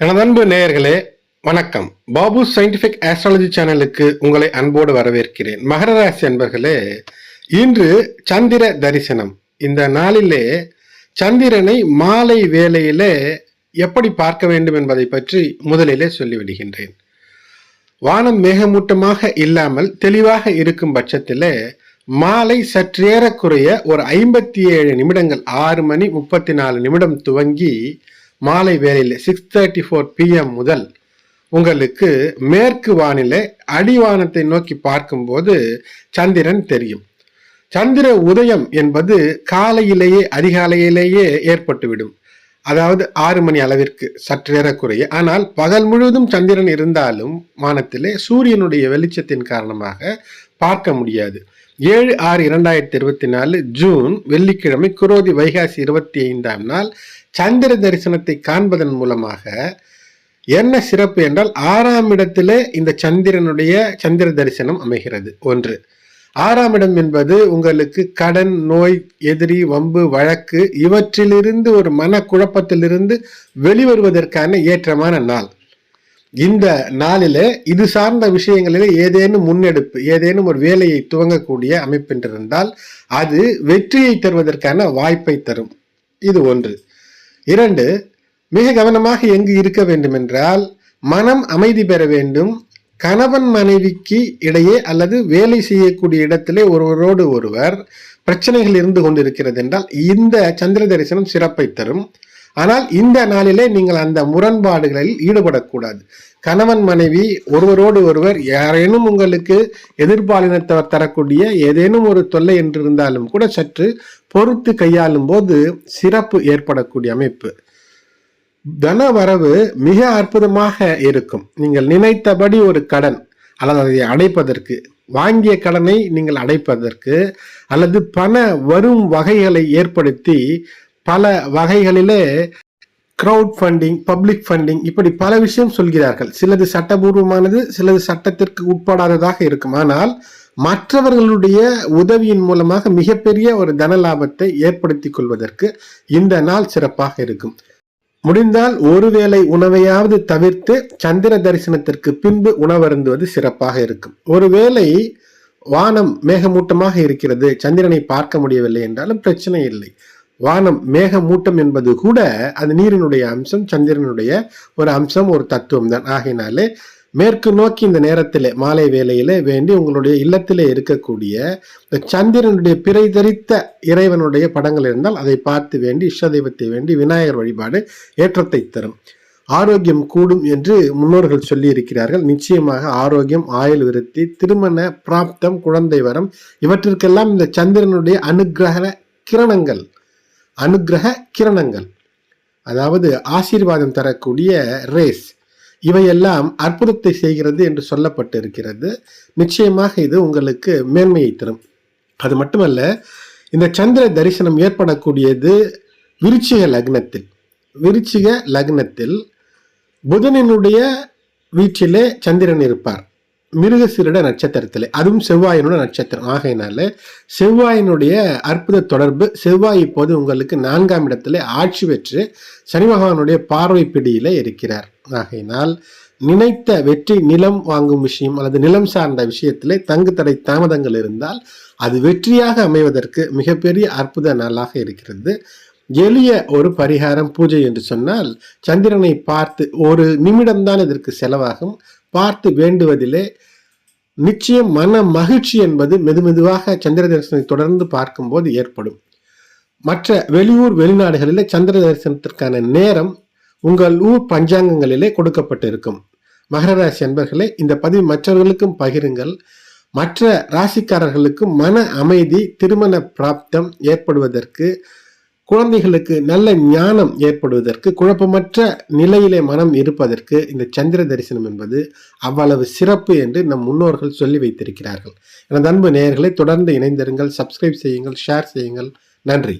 எனது அன்பு நேயர்களே வணக்கம். பாபு சயின்டிபிக் ஆஸ்ட்ராலஜி சேனலுக்கு உங்களை அன்போடு வரவேற்கிறேன். மகர ராசி அன்பர்களே இன்று சந்திர தரிசனம். இந்த நாளிலே சந்திரனை மாலை வேளையிலே எப்படி பார்க்க வேண்டும் என்பதை பற்றி முதலிலே சொல்லிவிடுகின்றேன். வானம் மேகமூட்டமாக இல்லாமல் தெளிவாக இருக்கும் பட்சத்தில் மாலை சற்றேறக்குறைய ஒரு ஐம்பத்தி ஏழு நிமிடங்கள் ஆறு மணி முப்பத்தி நாலு நிமிடம் துவங்கி மாலை வேளையில் சிக்ஸ் தேர்ட்டி ஃபோர் பிஎம் முதல் உங்களுக்கு மேற்கு வானிலை அடிவானத்தை நோக்கி பார்க்கும்போது சந்திரன் தெரியும். சந்திர உதயம் என்பது காலையிலேயே அதிகாலையிலேயே ஏற்பட்டுவிடும். அதாவது ஆறு மணி அளவிற்கு சற்றேறக்குறைய ஆனால் பகல் முழுவதும் சந்திரன் இருந்தாலும் வானத்திலே சூரியனுடைய வெளிச்சத்தின் காரணமாக பார்க்க முடியாது. ஏழு ஆறு இரண்டாயிரத்தி இருபத்தி நாலு ஜூன் வெள்ளிக்கிழமை குரோதி வைகாசி இருபத்தி ஐந்தாம் நாள் சந்திர தரிசனத்தை காண்பதன் மூலமாக என்ன சிறப்பு என்றால் ஆறாம் இடத்திலே இந்த சந்திரனுடைய சந்திர தரிசனம் அமைகிறது. ஒன்று ஆறாம் இடம் என்பது உங்களுக்கு கடன் நோய் எதிரி வம்பு வழக்கு இவற்றிலிருந்து ஒரு மன குழப்பத்திலிருந்து வெளிவருவதற்கான ஏற்றமான நாள். இந்த நாளிலே இது சார்ந்த விஷயங்களிலே ஏதேனும் முன்னெடுப்பு ஏதேனும் ஒரு வேலையை துவங்கக்கூடிய அமைப்பென்றிருந்தால் அது வெற்றியை தருவதற்கான வாய்ப்பை தரும். இது ஒன்று. இரண்டு மிக கவனமாக எங்கு இருக்க வேண்டுமென்றால் மனம் அமைதி பெற வேண்டும். கணவன் மனைவிக்கு இடையே அல்லது வேலை செய்யக்கூடிய இடத்திலே ஒருவரோடு ஒருவர் பிரச்சனைகள் இருந்து கொண்டிருக்கிறது என்றால் இந்த சந்திர தரிசனம் சிறப்பை தரும். ஆனால் இந்த நாளிலே நீங்கள் அந்த முரண்பாடுகளில் ஈடுபடக்கூடாது. கணவன் மனைவி ஒருவரோடு ஒருவர் யாரேனும் உங்களுக்கு எதிர்பாலினத்தவர் தரக்கூடிய ஏதேனும் ஒரு தொல்லை என்று இருந்தாலும் கூட சற்று பொறுத்து கையாளும் போது சிறப்பு ஏற்படக்கூடிய அமைப்பு. தன வரவு மிக அற்புதமாக இருக்கும். நீங்கள் நினைத்தபடி ஒரு கடன் அல்லது அதை அடைப்பதற்கு வாங்கிய கடனை நீங்கள் அடைப்பதற்கு அல்லது பண வரும் வகைகளை ஏற்படுத்தி பல வகைகளிலே கிரவுட் ஃபண்டிங் பப்ளிக் ஃபண்டிங் இப்படி பல விஷயம் சொல்கிறார்கள். சிலது சட்டபூர்வமானது சிலது சட்டத்திற்கு உட்படாததாக இருக்கும். ஆனால் மற்றவர்களுடைய உதவியின் மூலமாக மிகப்பெரிய ஒரு தன லாபத்தை ஏற்படுத்திக் கொள்வதற்கு இந்த நாள் சிறப்பாக இருக்கும். முடிந்தால் ஒருவேளை உணவையாவது தவிர்த்து சந்திர தரிசனத்திற்கு பின்பு உணவருந்துவது சிறப்பாக இருக்கும். ஒருவேளை வானம் மேகமூட்டமாக இருக்கிறது சந்திரனை பார்க்க முடியவில்லை என்றாலும் பிரச்சனை இல்லை. வானம் மேகமூட்டம் என்பது கூட அது நீரினுடைய அம்சம் சந்திரனுடைய ஒரு அம்சம் ஒரு தத்துவம் தான் ஆகையினாலே மேற்கு நோக்கி இந்த நேரத்தில் மாலை வேலையில வேண்டி உங்களுடைய இல்லத்திலே இருக்கக்கூடிய இந்த சந்திரனுடைய பிறை தரித்த இறைவனுடைய படங்கள் இருந்தால் அதை பார்த்து வேண்டி இஷ்ட தெய்வத்தை வேண்டி விநாயகர் வழிபாடு ஏற்றத்தை தரும். ஆரோக்கியம் கூடும் என்று முன்னோர்கள் சொல்லி இருக்கிறார்கள் நிச்சயமாக ஆரோக்கியம் ஆயுள் விருத்தி திருமண பிராப்தம் குழந்தை வரம் இவற்றிற்கெல்லாம் இந்த சந்திரனுடைய அனுகிரக கிரணங்கள் அனுகிரக கிரணங்கள். அதாவது ஆசீர்வாதம் தரக்கூடிய ரேஸ் இவையெல்லாம் அற்புதத்தை செய்கிறது என்று சொல்லப்பட்டு இருக்கிறது நிச்சயமாக இது உங்களுக்கு மேன்மையை தரும். அது மட்டுமல்ல இந்த சந்திர தரிசனம் ஏற்படக்கூடியது விருச்சிக லக்னத்தில். விருச்சிக லக்னத்தில் புதனினுடைய வீட்டிலே சந்திரன் இருப்பார். மிருகசீரிட நட்சத்திரத்தில் அதுவும் செவ்வாயினோட நட்சத்திரம். ஆகையினால செவ்வாயினுடைய அற்புத தொடர்பு செவ்வாய் இப்போது உங்களுக்கு நான்காம் இடத்துல ஆட்சி பெற்று சனி பகவானுடைய பார்வை பிடியில இருக்கிறார். ஆகையினால் நினைத்த வெற்றி நிலம் வாங்கும் விஷயம் அல்லது நிலம் சார்ந்த விஷயத்திலே தங்கு தடை தாமதங்கள் இருந்தால் அது வெற்றியாக அமைவதற்கு மிகப்பெரிய அற்புத நாளாக இருக்கிறது. எளிய ஒரு பரிகாரம் பூஜை என்று சொன்னால் சந்திரனை பார்த்து ஒரு நிமிடம்தான் இதற்கு செலவாகும். பார்த்து வேண்டுவதிலே நிச்சயம் மன மகிழ்ச்சி என்பது மெதுமெதுவாக சந்திர தரிசனத்தை தொடர்ந்து பார்க்கும்போது ஏற்படும். மற்ற வெளியூர் வெளிநாடுகளிலே சந்திர தரிசனத்திற்கான நேரம் உங்கள் ஊர் பஞ்சாங்கங்களிலே கொடுக்கப்பட்டிருக்கும். மகர ராசி அன்பர்களே இந்த பதிவு மற்றவர்களுக்கும் பகிருங்கள். மற்ற ராசிக்காரர்களுக்கும் மன அமைதி திருமண பிராப்தம் ஏற்படுவதற்கு குழந்தைகளுக்கு நல்ல ஞானம் ஏற்படுவதற்கு குழப்பமற்ற நிலையிலே மனம் இருப்பதற்கு இந்த சந்திர தரிசனம் என்பது அவ்வளவு சிறப்பு என்று நம் முன்னோர்கள் சொல்லி வைத்திருக்கிறார்கள். எனது அன்பு நேயர்களை தொடர்ந்து இணைந்திருங்கள் சப்ஸ்கிரைப் செய்யுங்கள் ஷேர் செய்யுங்கள். நன்றி.